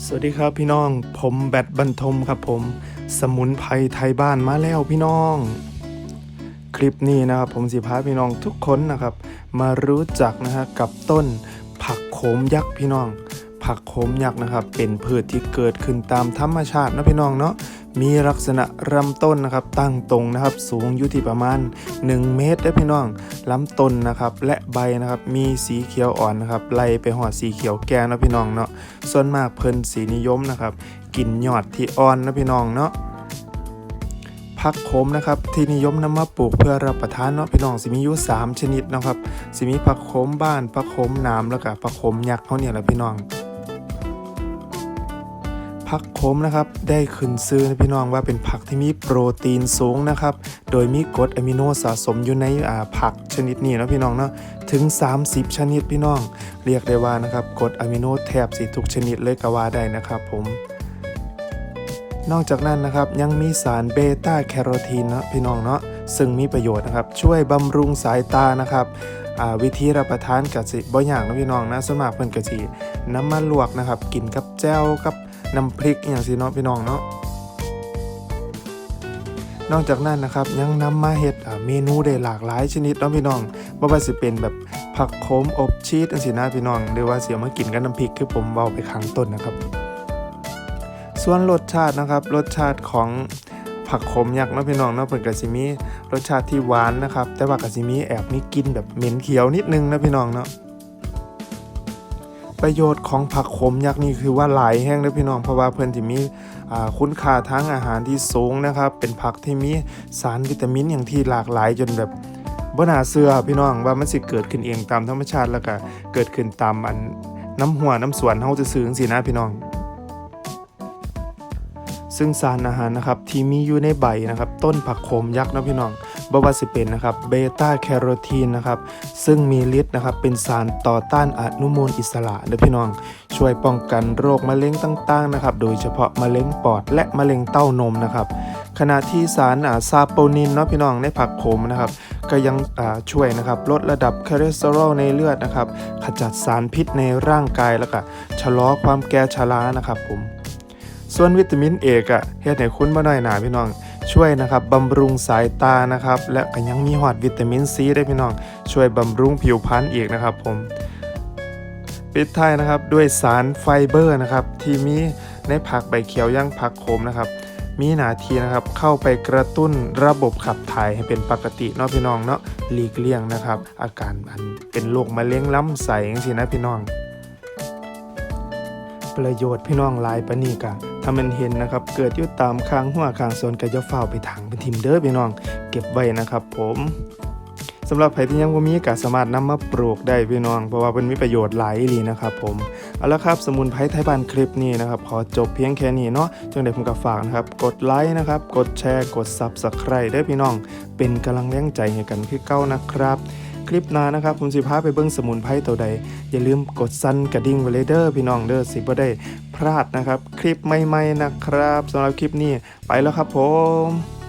สวัสดีครับพี่น้อง ผมแบดบันทมครับผม สมุนไพรไทยบ้านมาแล้วพี่น้อง คลิปนี้นะครับผมสิพาพี่น้องทุกคนนะครับ มารู้จักนะฮะกับต้นผักโขมยักษ์พี่น้อง ผักโขมยักษ์นะครับ เป็นพืชที่เกิดขึ้นตามธรรมชาตินะพี่น้องเนาะ มีลักษณะลำต้นนะครับ ตั้งตรงนะครับ สูงอยู่ที่ประมาณ 1 เมตรได้พี่น้องลำต้นนะครับ และใบนะครับมีสีเขียวอ่อนนะครับไล่ไปหอดสีเขียวแก่นะพี่น้องเนาะส่วนมากเพิ่นสีนิยมนะครับกินยอดที่อ่อนนะพี่น้องเนาะผักโขมนะครับที่นิยมนำมาปลูกเพื่อรับประทานเนาะพี่น้องสิมีอยู่3ชนิดนะครับสิมีผักโขมบ้านผักโขมน้ำแล้วก็ผักโขมยักษ์เฮาเนี่ยแหละพี่น้อง ผักโขมนะครับ ได้ขึ้นซื้อนะพี่น้องว่าเป็นผักที่มีโปรตีนสูงนะครับ โดยมีกรดอะมิโนสะสมอยู่ในผักชนิดนี้นะพี่น้องเนาะถึง 30 ชนิดพี่น้อง เรียกได้ว่านะครับกรดอะมิโนแทบสิทุกชนิดเลยก็ว่าได้นะครับ ผมนอกจากนั้นนะครับยังมีสารเบต้าแคโรทีนนะพี่น้องเนาะซึ่งมีประโยชน์นะครับ ช่วยบำรุงสายตานะครับวิธีรับประทานกะสิบ่อย่างนะพี่น้องนะสวนมาเพิ่นกะสิน้ำมันลวกนะครับ กินกับแจ่วกับ น้ำพริกอย่างสิเนาะพี่น้องเนาะนอกจากนั้นนะครับยังนำมาเฮ็ดเมนูได้หลากหลายชนิดเนาะพี่น้องบ่ว่าสิเป็นแบบผักโขมอบชีสจังซี่นะพี่น้องหรือว่าสิเอามากินกับน้ำพริกคือผมเว้าไปข้างต้นนะครับ ส่วนรสชาตินะครับ รสชาติของผักขมยักษ์เนาะพี่น้องเนาะเพิ่นก็สิมีรสชาติที่หวานนะครับ แต่ว่าก็สิมีแอบมีกลิ่นแบบเหม็นเขียวนิดนึงนะพี่น้องเนาะ ประโยชน์ของผักขมยักษ์นี่คือว่าหลายแห้งนะพี่น้องเพราะว่าเพื่อนสิมีคุณค่าทั้งอาหารที่สูงนะครับ เป็นผักที่มีสารวิตามินอย่างที่หลากหลายจนแบบบ่น่าเสื้อพี่น้องว่ามันสิเกิดขึ้นเองตามธรรมชาติแล้วก็เกิดขึ้นตามอันน้ำหัวน้ำสวนเฮาซื่อๆจังซี่นะพี่น้อง ซึ่งสารอาหารนะครับที่มีอยู่ในใบนะครับ ต้นผักโขมยักษ์นะพี่น้องบว่าสิเป็นนะครับเบต้าแคโรทีนนะครับ ซึ่งมีฤทธิ์นะครับเป็นสารต่อต้านอนุมูลอิสระนะพี่น้อง ช่วยป้องกันโรคมะเร็งต่างๆนะครับ โดยเฉพาะมะเร็งปอดและมะเร็งเต้านมนะครับ ขณะที่สารซาโปนินเนาะพี่น้องในผักโขมนะครับ ก็ยังช่วยนะครับลดระดับคอเลสเตอรอลในเลือดนะครับ ขจัดสารพิษในร่างกายแล้วก็ชะลอความแก่ชรานะครับผม ส่วนวิตามินเอกอะเฮ็ดให้คุณบ่น้อยหนาพี่น้อง ช่วยนะครับบำรุงสายตานะครับ และก็ยังมีหอดวิตามินซีได้พี่น้อง ช่วยบำรุงผิวพรรณอีกนะครับ ผมปิดท้ายนะครับด้วยสารไฟเบอร์นะครับที่มีในผักใบเขียวย่างผักโขมนะครับ มีหน้าที่นะครับเข้าไปกระตุ้นระบบขับถ่ายให้เป็นปกติเนาะพี่น้องเนาะหลีกเลี่ยงนะครับ อาการอันเป็นโรคมะเร็งลำไส้จังซี่นะพี่น้อง ประโยชน์พี่น้องหลายปนนี้กะ ถ้ามันเห็นนะครับ เกิดอยู่ตามข้างหัวข้างสวนก็จะเฝ้าไปถังเป็นทิมเด้อพี่น้อง เก็บไว้นะครับผมสำหรับใครที่ยังบ่มีก็สามารถนำมาปลูกได้พี่น้อง เพราะว่ามันมีประโยชน์หลายอีหลีนะครับผมเอาละครับ สมุนไพรไทยบ้านคลิปนี้นะครับ ขอจบเพียงแค่นี้เนาะจังไดผมก็ฝากนะครับ กดไลค์นะครับ กดแชร์ กด Subscribe เด้พี่น้อง เป็นกำลังแรงใจให้กันคือเก้านะครับ คลิปหน้านะครับผมสิพาไปเบิ้งสมุนไพรตัวใด อย่าลืมกดสั่นกระดิ่งไว้เลยเด้อพี่น้องเด้อสิบ่ได้พลาดนะครับ คลิปใหม่ๆนะครับสำหรับคลิปนี้ไปแล้วครับผม